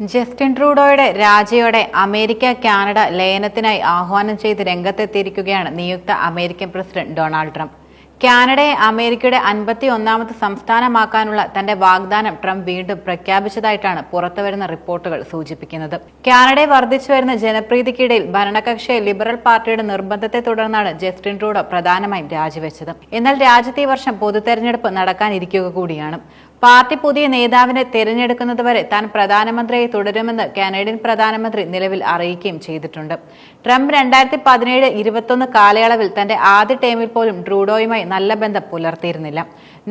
Justin ട്രൂഡോയുടെ രാജിയോടെ America Canada ലയനത്തിനായി ആഹ്വാനം ചെയ്ത് രംഗത്തെത്തിയിരിക്കുകയാണ് നിയുക്ത അമേരിക്കൻ പ്രസിഡന്റ് ഡൊണാൾഡ് ട്രംപ്. കാനഡയെ അമേരിക്കയുടെ അൻപത്തി ഒന്നാമത് സംസ്ഥാനമാക്കാനുള്ള തന്റെ വാഗ്ദാനം ട്രംപ് വീണ്ടും പ്രഖ്യാപിച്ചതായിട്ടാണ് പുറത്തുവരുന്ന റിപ്പോർട്ടുകൾ സൂചിപ്പിക്കുന്നത്. കാനഡയെ വർദ്ധിച്ചു വരുന്ന ജനപ്രീതിക്കിടയിൽ ഭരണകക്ഷിയെ ലിബറൽ പാർട്ടിയുടെ നിർബന്ധത്തെ തുടർന്നാണ് ജസ്റ്റിൻ ട്രൂഡോ പ്രധാനമായും രാജിവെച്ചത്. എന്നാൽ രാജ്യത്ത് ഈ വർഷം പൊതുതെരഞ്ഞെടുപ്പ് നടക്കാനിരിക്കുക കൂടിയാണ്. പാർട്ടി പുതിയ നേതാവിനെ തിരഞ്ഞെടുക്കുന്നതുവരെ താൻ പ്രധാനമന്ത്രിയായി തുടരുമെന്ന് കാനഡിയൻ പ്രധാനമന്ത്രി നിലവിൽ അറിയിക്കുകയും ചെയ്തിട്ടുണ്ട്. ട്രംപ് രണ്ടായിരത്തി പതിനേഴ് ഇരുപത്തൊന്ന് കാലയളവിൽ തന്റെ ആദ്യ ടേമിൽ പോലും ട്രൂഡോയുമായി നല്ല ബന്ധം പുലർത്തിയിരുന്നില്ല.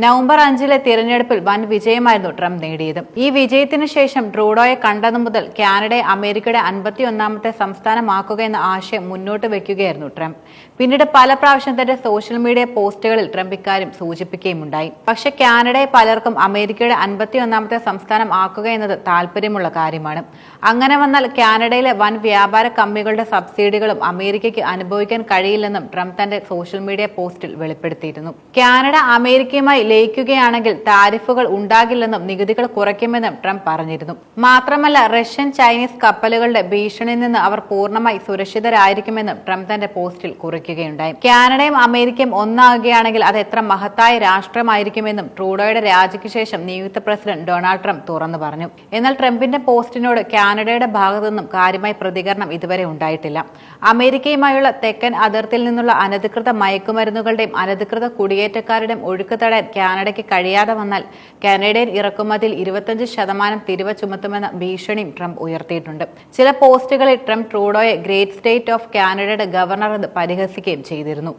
നവംബർ അഞ്ചിലെ തിരഞ്ഞെടുപ്പിൽ വൻ വിജയമായിരുന്നു ട്രംപ് നേടിയത്. ഈ വിജയത്തിനു ശേഷം ട്രൂഡോയെ കണ്ടതു മുതൽ കാനഡയെ അമേരിക്കയുടെ അൻപത്തി ഒന്നാമത്തെ സംസ്ഥാനമാക്കുക എന്ന ആശയം മുന്നോട്ട് വെക്കുകയായിരുന്നു ട്രംപ്. പിന്നീട് പല പ്രാവശ്യം തന്റെ സോഷ്യൽ മീഡിയ പോസ്റ്റുകളിൽ ട്രംപ് ഇക്കാര്യം സൂചിപ്പിക്കുകയുമുണ്ടായി. പക്ഷെ കാനഡയെ പലർക്കും അമേരിക്കയുടെ അൻപത്തി ഒന്നാമത്തെ സംസ്ഥാനം ആക്കുക എന്നത് താല്പര്യമുള്ള കാര്യമാണ്. അങ്ങനെ വന്നാൽ കാനഡയിലെ വൻ വ്യാപാര കമ്പനികളുടെ സബ്സിഡികളും അമേരിക്കയ്ക്ക് അനുഭവിക്കാൻ കഴിയില്ലെന്നും ട്രംപ് തന്റെ സോഷ്യൽ മീഡിയ പോസ്റ്റിൽ വെളിപ്പെടുത്തിയിരുന്നു. കാനഡ അമേരിക്കയുമായി ലയിക്കുകയാണെങ്കിൽ താരിഫുകൾ ഉണ്ടാകില്ലെന്നും നികുതികൾ കുറയ്ക്കുമെന്നും ട്രംപ് പറഞ്ഞിരുന്നു. മാത്രമല്ല റഷ്യൻ ചൈനീസ് കപ്പലുകളുടെ ഭീഷണിയിൽ നിന്ന് അവർ പൂർണമായി സുരക്ഷിതരായിരിക്കുമെന്നും ട്രംപ് തന്റെ പോസ്റ്റിൽ കുറിക്കുകയുണ്ടായി. കാനഡയും അമേരിക്കയും ഒന്നാകുകയാണെങ്കിൽ അത് എത്ര മഹത്തായ രാഷ്ട്രമായിരിക്കുമെന്നും ട്രൂഡോയുടെ രാജിക്ക് നിയുക്ത പ്രസിഡന്റ് ഡൊണാൾഡ് ട്രംപ് തുറന്നു പറഞ്ഞു. എന്നാൽ ട്രംപിന്റെ പോസ്റ്റിനോട് കാനഡയുടെ ഭാഗത്തുനിന്നും കാര്യമായ പ്രതികരണം ഇതുവരെ ഉണ്ടായിട്ടില്ല. അമേരിക്കയുമായുള്ള തെക്കൻ അതിർത്തിയിൽ നിന്നുള്ള അനധികൃത മയക്കുമരുന്നുകളുടെയും അനധികൃത കുടിയേറ്റക്കാരുടെയും ഒഴുക്ക് തടയാൻ കാനഡയ്ക്ക് കഴിയാതെ വന്നാൽ കാനഡയിൽ ഇറക്കുമതിയിൽ ഇരുപത്തഞ്ച് ശതമാനം തിരിവ ചുമത്തുമെന്ന ഭീഷണിയും ട്രംപ് ഉയർത്തിയിട്ടുണ്ട്. ചില പോസ്റ്റുകളിൽ ട്രംപ് ട്രൂഡോയെ ഗ്രേറ്റ് സ്റ്റേറ്റ് ഓഫ് കാനഡയുടെ ഗവർണർ എന്ന് പരിഹസിക്കുകയും ചെയ്തിരുന്നു.